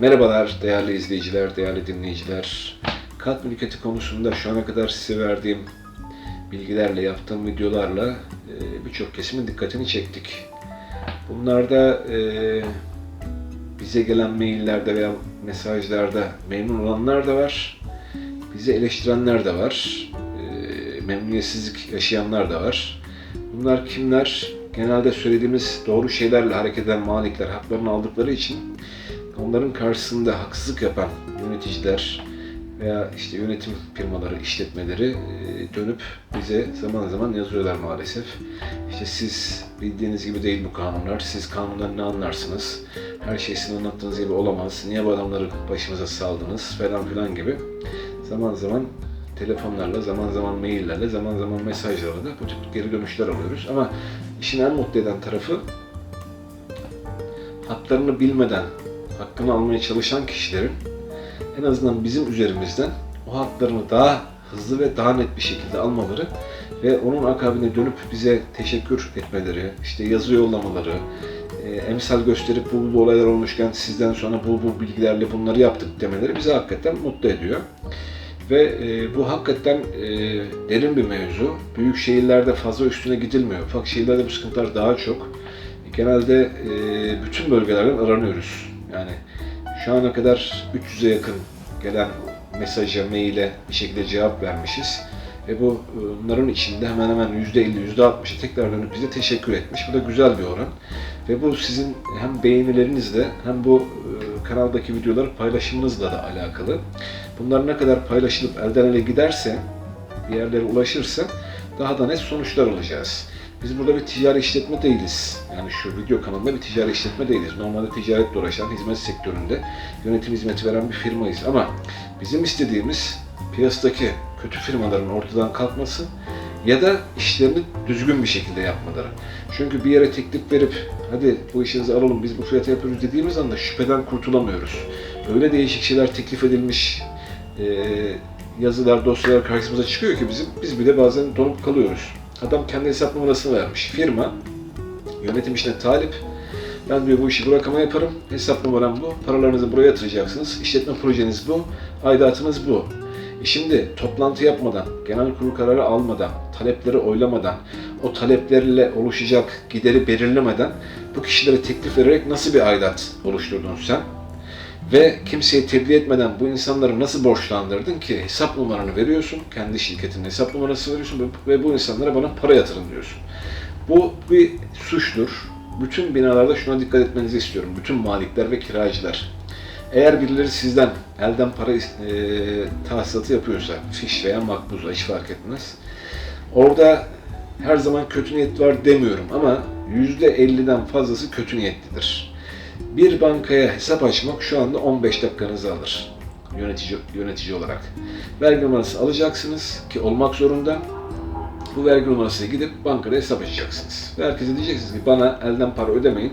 Merhabalar değerli izleyiciler, değerli dinleyiciler. Kat mülkiyeti konusunda şu ana kadar size verdiğim bilgilerle, yaptığım videolarla e, birçok kesimin dikkatini çektik. Bunlarda e, bize gelen maillerde veya mesajlarda memnun olanlar da var. Bizi eleştirenler de var. E, memnuniyetsizlik yaşayanlar da var. Bunlar kimler? Genelde söylediğimiz doğru şeylerle hareket eden malikler haklarını aldıkları için onların karşısında haksızlık yapan yöneticiler veya işte yönetim firmaları, işletmeleri e, dönüp bize zaman zaman yazıyorlar maalesef. İşte siz bildiğiniz gibi değil bu kanunlar, siz kanundan ne anlarsınız, her şey sizin anlattığınız gibi olamaz, niye bu adamları başımıza saldınız? Falan filan gibi. Zaman zaman telefonlarla, zaman zaman maillerle, zaman zaman mesajlarla da bu tip geri dönüşler alıyoruz. Ama işin en mutlu eden tarafı haklarını bilmeden hakkını almaya çalışan kişilerin en azından bizim üzerimizden o haklarını daha hızlı ve daha net bir şekilde almaları ve onun akabine dönüp bize teşekkür etmeleri, işte yazı yollamaları, e, emsal gösterip bu, bu olaylar olmuşken sizden sonra bu bu bilgilerle bunları yaptık demeleri bizi hakikaten mutlu ediyor. Ve e, bu hakikaten e, derin bir mevzu. Büyük şehirlerde fazla üstüne gidilmiyor. Ufak şehirlerde bu sıkıntılar daha çok. Genelde e, bütün bölgelerden aranıyoruz. Yani şu ana kadar 300'e yakın gelen mesaja, maile bir şekilde cevap vermişiz. Ve bu bunların içinde hemen hemen %50, %60'ı tekrar dönüp bize teşekkür etmiş. Bu da güzel bir oran. Ve bu sizin hem beğenilerinizle hem bu e, kanaldaki videoları paylaşımınızla da alakalı. Bunlar ne kadar paylaşılıp elden ele giderse, bir yerlere ulaşırsa daha da net sonuçlar alacağız. Biz burada bir ticari işletme değiliz. Yani şu video kanalında bir ticari işletme değiliz. Normalde ticaretle uğraşan, hizmet sektöründe yönetim hizmeti veren bir firmayız. Ama bizim istediğimiz piyasadaki kötü firmaların ortadan kalkması ya da işlerini düzgün bir şekilde yapmaları. Çünkü bir yere teklif verip hadi bu işinizi alalım biz bu fiyata yapıyoruz dediğimiz anda şüpheden kurtulamıyoruz. Öyle değişik şeyler teklif edilmiş yazılar, dosyalar karşımıza çıkıyor ki bizim biz bile bazen donup kalıyoruz. Adam kendi hesap numarasını vermiş. Firma yönetim işine talip. Ben diyor bu işi bırakama yaparım. Hesap numaram bu. Paralarınızı buraya yatıracaksınız. İşletme projeniz bu. Aidatınız bu. E şimdi toplantı yapmadan, genel kurul kararı almadan, talepleri oylamadan, o taleplerle oluşacak gideri belirlemeden bu kişilere teklif vererek nasıl bir aidat oluşturdun sen? Ve kimseye tebliğ etmeden bu insanları nasıl borçlandırdın ki hesap numaranı veriyorsun, kendi şirketinin hesap numarası veriyorsun ve bu insanlara bana para yatırın diyorsun. Bu bir suçtur. Bütün binalarda şuna dikkat etmenizi istiyorum. Bütün malikler ve kiracılar. Eğer birileri sizden elden para e, tahsilatı yapıyorsa, fiş veya makbuza hiç fark etmez. Orada her zaman kötü niyet var demiyorum ama %50'den fazlası kötü niyetlidir. Bir bankaya hesap açmak şu anda 15 dakikanızı alır yönetici yönetici olarak. Vergi numarası alacaksınız ki olmak zorunda. Bu vergi numarasına gidip bankada hesap açacaksınız. Ve herkese diyeceksiniz ki bana elden para ödemeyin.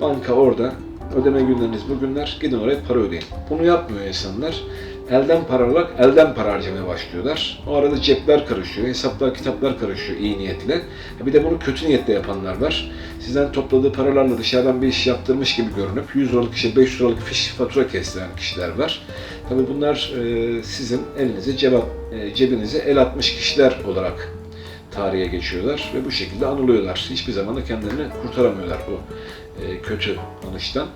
Banka orada ödeme günleriniz bugünler gidin oraya para ödeyin. Bunu yapmıyor insanlar. Elden para alarak elden para harcamaya başlıyorlar. O arada cepler karışıyor, hesaplar, kitaplar karışıyor iyi niyetle. Bir de bunu kötü niyetle yapanlar var. Sizden topladığı paralarla dışarıdan bir iş yaptırmış gibi görünüp 100 liralık işe 500 liralık fiş fatura kestiren kişiler var. Tabii bunlar e, sizin elinize cevap, e, cebinize el atmış kişiler olarak tarihe geçiyorlar ve bu şekilde anılıyorlar. Hiçbir zaman da kendilerini kurtaramıyorlar bu e, kötü anıştan.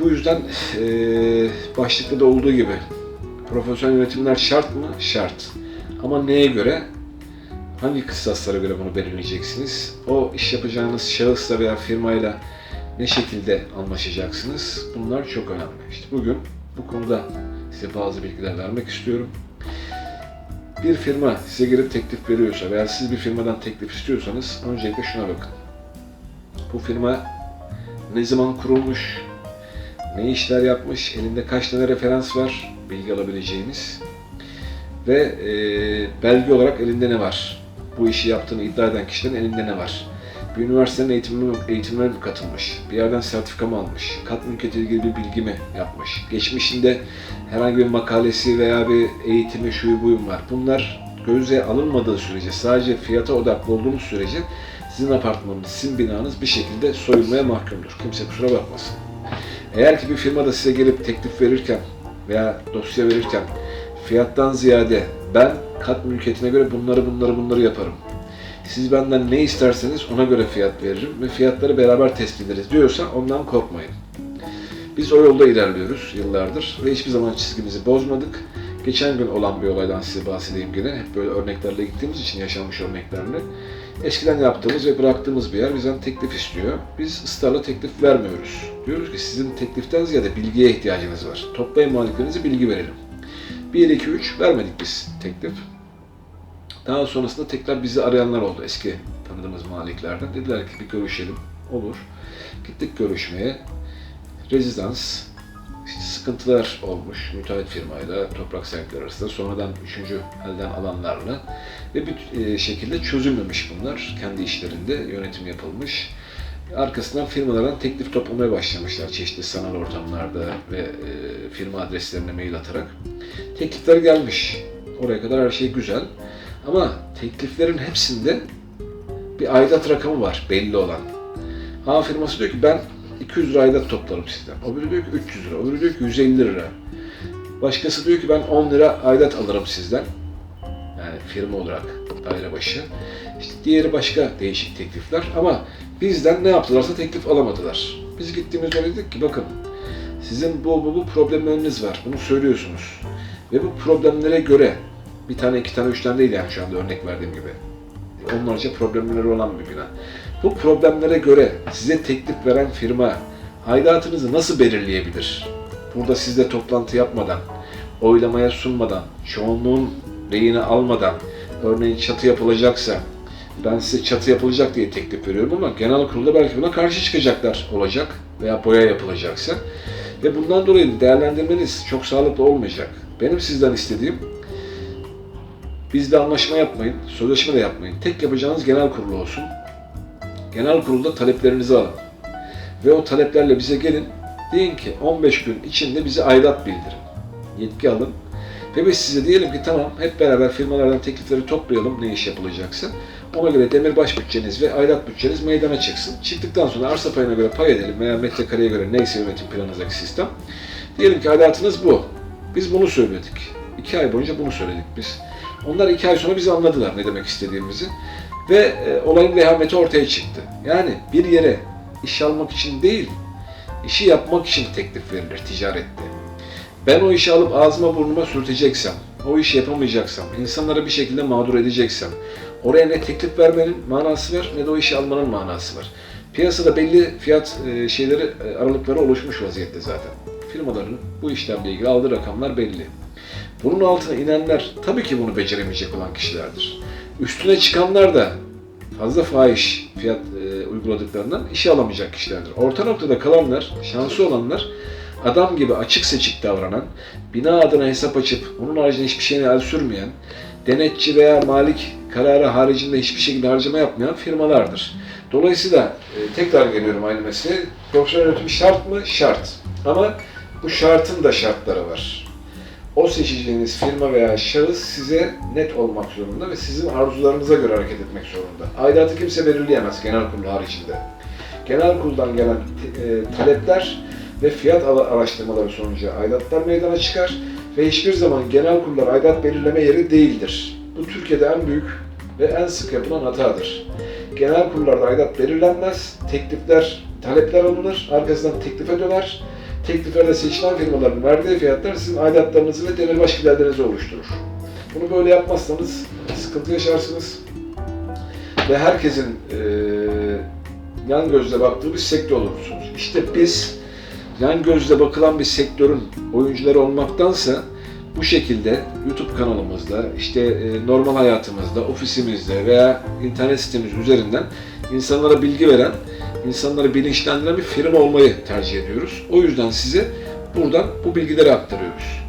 Bu yüzden e, başlıkta da olduğu gibi profesyonel yönetimler şart mı? Şart. Ama neye göre? Hangi kıstaslara göre bunu belirleyeceksiniz? O iş yapacağınız şahısla veya firmayla ne şekilde anlaşacaksınız? Bunlar çok önemli. İşte bugün bu konuda size bazı bilgiler vermek istiyorum. Bir firma size gelip teklif veriyorsa veya siz bir firmadan teklif istiyorsanız öncelikle şuna bakın. Bu firma ne zaman kurulmuş, ne işler yapmış, elinde kaç tane referans var bilgi alabileceğiniz ve e, belge olarak elinde ne var? Bu işi yaptığını iddia eden kişilerin elinde ne var? Bir üniversitenin eğitimine, eğitimine mi katılmış? Bir yerden sertifika mı almış? Kat mülkiyeti ilgili bir bilgi mi yapmış? Geçmişinde herhangi bir makalesi veya bir eğitimi şuyu buyum var. Bunlar göze alınmadığı sürece, sadece fiyata odaklı olduğunuz sürece sizin apartmanınız, sizin binanız bir şekilde soyulmaya mahkumdur. Kimse kusura bakmasın. Eğer ki bir firmada size gelip teklif verirken veya dosya verirken fiyattan ziyade ben kat mülkiyetine göre bunları bunları bunları yaparım. Siz benden ne isterseniz ona göre fiyat veririm ve fiyatları beraber tespit ederiz diyorsa ondan korkmayın. Biz o yolda ilerliyoruz yıllardır ve hiçbir zaman çizgimizi bozmadık. Geçen gün olan bir olaydan size bahsedeyim gene. Hep böyle örneklerle gittiğimiz için yaşanmış örneklerle. Eskiden yaptığımız ve bıraktığımız bir yer bizden teklif istiyor. Biz ısrarla teklif vermiyoruz. Diyoruz ki sizin tekliften ziyade bilgiye ihtiyacınız var. Toplayın maliklerinize bilgi verelim. 1, 2, 3 vermedik biz teklif. Daha sonrasında tekrar bizi arayanlar oldu eski tanıdığımız maliklerden. Dediler ki bir görüşelim. Olur. Gittik görüşmeye. Rezidans, sıkıntılar olmuş müteahhit firmayla, toprak sahipleri arasında, sonradan üçüncü elden alanlarla ve bir e, şekilde çözülmemiş bunlar. Kendi işlerinde yönetim yapılmış. Arkasından firmalardan teklif toplamaya başlamışlar çeşitli sanal ortamlarda ve e, firma adreslerine mail atarak. Teklifler gelmiş. Oraya kadar her şey güzel. Ama tekliflerin hepsinde bir aidat rakamı var belli olan. A firması diyor ki ben 200 lira aidat toplarım sizden. Biri diyor ki 300 lira, biri diyor ki 150 lira. Başkası diyor ki ben 10 lira aidat alırım sizden. Yani firma olarak daire başı. İşte diğeri başka değişik teklifler ama bizden ne yaptılarsa teklif alamadılar. Biz gittiğimizde dedik ki bakın sizin bu, bu, bu problemleriniz var. Bunu söylüyorsunuz. Ve bu problemlere göre bir tane, iki tane, üç tane değil yani şu anda örnek verdiğim gibi. Onlarca problemleri olan bir bina. Bu problemlere göre size teklif veren firma aidatınızı nasıl belirleyebilir? Burada sizle toplantı yapmadan, oylamaya sunmadan, çoğunluğun reyini almadan, örneğin çatı yapılacaksa, ben size çatı yapılacak diye teklif veriyorum ama genel kurulda belki buna karşı çıkacaklar olacak veya boya yapılacaksa. Ve bundan dolayı değerlendirmeniz çok sağlıklı olmayacak. Benim sizden istediğim bizle anlaşma yapmayın, sözleşme de yapmayın. Tek yapacağınız genel kurulu olsun. Genel kurulda taleplerinizi alın. Ve o taleplerle bize gelin. Deyin ki 15 gün içinde bize aidat bildirin. Yetki alın. Ve biz size diyelim ki tamam hep beraber firmalardan teklifleri toplayalım ne iş yapılacaksa. Ona göre demirbaş bütçeniz ve aidat bütçeniz meydana çıksın. Çıktıktan sonra arsa payına göre pay edelim veya metrekareye göre neyse yönetim planınızdaki sistem. Diyelim ki aidatınız bu. Biz bunu söyledik. İki ay boyunca bunu söyledik biz. Onlar iki ay sonra bizi anladılar ne demek istediğimizi. Ve e, olayın vehameti ortaya çıktı. Yani bir yere iş almak için değil, işi yapmak için teklif verilir ticarette. Ben o işi alıp ağzıma burnuma sürteceksem, o işi yapamayacaksam, insanlara bir şekilde mağdur edeceksem, oraya ne teklif vermenin manası var ne de o işi almanın manası var. Piyasada belli fiyat e, şeyleri, e, aralıkları oluşmuş vaziyette zaten. Firmaların bu işlemle ilgili aldığı rakamlar belli. Bunun altına inenler tabii ki bunu beceremeyecek olan kişilerdir. Üstüne çıkanlar da fazla fahiş fiyat e, uyguladıklarından işe alamayacak kişilerdir. Orta noktada kalanlar, şansı olanlar adam gibi açık seçik davranan, bina adına hesap açıp onun haricinde hiçbir şeyine el sürmeyen, denetçi veya malik kararı haricinde hiçbir şekilde harcama yapmayan firmalardır. Dolayısıyla e, tekrar geliyorum aynı mesele. Profesyonel yönetim şart mı? Şart. Ama bu şartın da şartları var. O seçeceğiniz firma veya şahıs size net olmak zorunda ve sizin arzularınıza göre hareket etmek zorunda. Aidatı kimse belirleyemez genel kurulu haricinde. Genel kuruldan gelen e, talepler ve fiyat ala- araştırmaları sonucu aidatlar meydana çıkar ve hiçbir zaman genel kurullar aidat belirleme yeri değildir. Bu Türkiye'de en büyük ve en sık yapılan hatadır. Genel kurullarda aidat belirlenmez, teklifler, talepler alınır, arkasından teklife döner. Tekliflerde seçilen firmaların verdiği fiyatlar sizin aidatlarınızı ve demirbaş giderlerinizi oluşturur. Bunu böyle yapmazsanız sıkıntı yaşarsınız ve herkesin eee yan gözle baktığı bir sektör olursunuz. İşte biz yan gözle bakılan bir sektörün oyuncuları olmaktansa bu şekilde YouTube kanalımızda, işte e, normal hayatımızda, ofisimizde veya internet sitemiz üzerinden insanlara bilgi veren, insanları bilinçlendiren bir firma olmayı tercih ediyoruz. O yüzden size buradan bu bilgileri aktarıyoruz.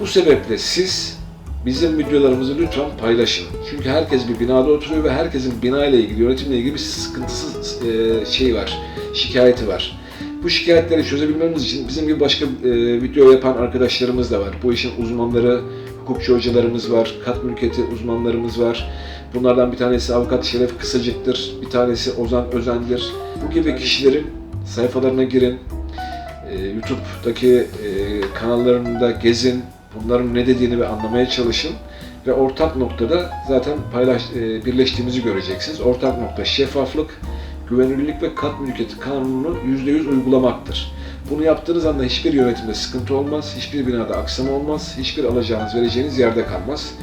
Bu sebeple siz bizim videolarımızı lütfen paylaşın. Çünkü herkes bir binada oturuyor ve herkesin bina ile ilgili, yönetimle ilgili bir sıkıntısı e, şey var, şikayeti var. Bu şikayetleri çözebilmemiz için bizim gibi başka e, video yapan arkadaşlarımız da var. Bu işin uzmanları, hukukçu hocalarımız var, kat mülkiyeti uzmanlarımız var. Bunlardan bir tanesi avukat Şeref Kısacık'tır, bir tanesi Ozan Özen'dir. Bu gibi kişilerin sayfalarına girin, e, YouTube'daki e, kanallarında gezin, bunların ne dediğini ve anlamaya çalışın. Ve ortak noktada zaten paylaş, e, birleştiğimizi göreceksiniz. Ortak nokta şeffaflık, güvenilirlik ve kat mülkiyeti kanununu %100 uygulamaktır. Bunu yaptığınız anda hiçbir yönetimde sıkıntı olmaz, hiçbir binada aksama olmaz, hiçbir alacağınız vereceğiniz yerde kalmaz.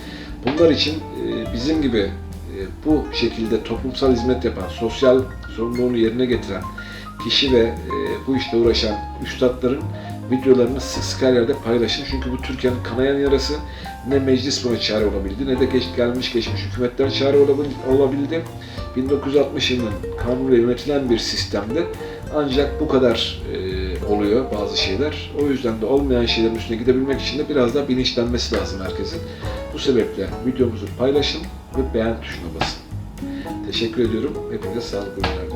Bunlar için e, bizim gibi bu şekilde toplumsal hizmet yapan, sosyal sorumluluğunu yerine getiren kişi ve e, bu işte uğraşan üstadların videolarını sık sık her yerde paylaşın. Çünkü bu Türkiye'nin kanayan yarası ne meclis buna çare olabildi ne de geç, gelmiş geçmiş hükümetler çare olabil- olabildi. 1960 yılının kanunuyla yönetilen bir sistemde ancak bu kadar e, oluyor bazı şeyler. O yüzden de olmayan şeylerin üstüne gidebilmek için de biraz daha bilinçlenmesi lazım herkesin. Bu sebeple videomuzu paylaşın ve beğen tuşuna basın. Teşekkür ediyorum. Hepinize sağlıklı günler.